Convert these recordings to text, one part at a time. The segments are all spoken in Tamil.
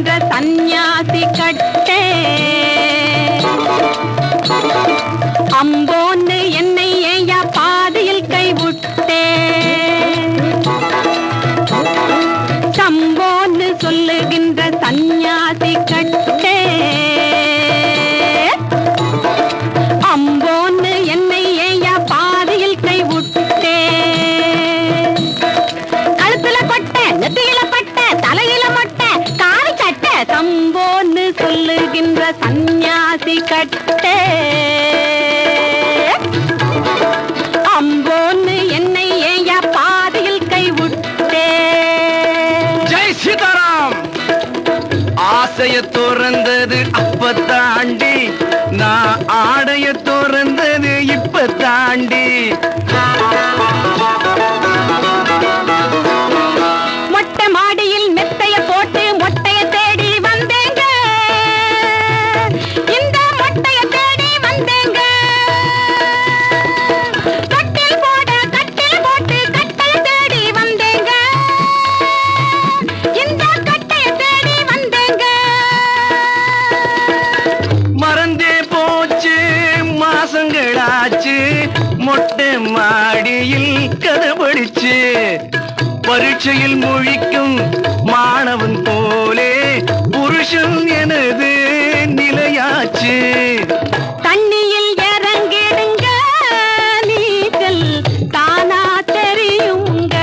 என்ற சந்நியாசி கட்டே. நின்ற சந்நியாசி கட்டே. அம்போன்னு என்னை ஏயா பாதையில் கைவிட்டே. ஜெய் சீதாராம். ஆசைய துறந்தது அப்ப தாண்டி நான் ஆடைய துறந்தது இப்ப தாண்டி. மொட்டை மாடியில் கதபடிச்சு பரீட்சையில் முழிக்கும் மாணவன் போலே புருஷன் எனது நிலையாச்சு. தண்ணியில் இறங்கிடுங்க நீச்சல் தானா தெரியுங்க.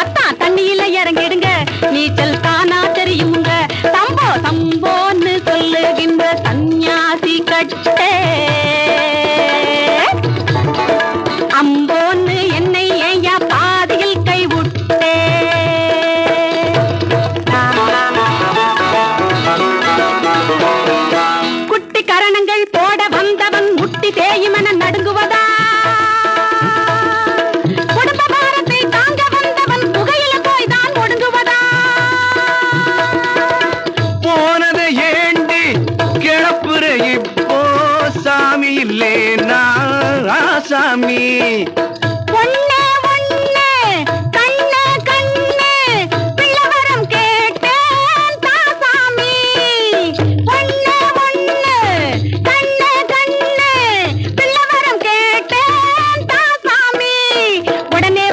அத்தா தண்ணியில இறங்கிடுங்க நீச்சல் தானா தெரியுங்க. சம்போ சம்போன்னு சொல்லுகின்ற சந்நியாசி கட்சி.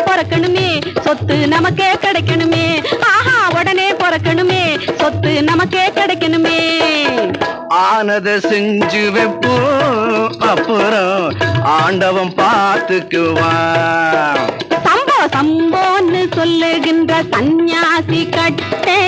பிறக்கணுமே சொத்து நமக்கே கிடைக்கணுமே. ஆஹா உடனே பிறக்கணுமே சொத்து நமக்கே கிடைக்கணுமே. ஆனத செஞ்சு வைப்போம் அப்புறம் ஆண்டவன் பார்த்துக்குவான். சம்போ சம்போன்னு சொல்லுகின்ற சந்நியாசி கட்டே.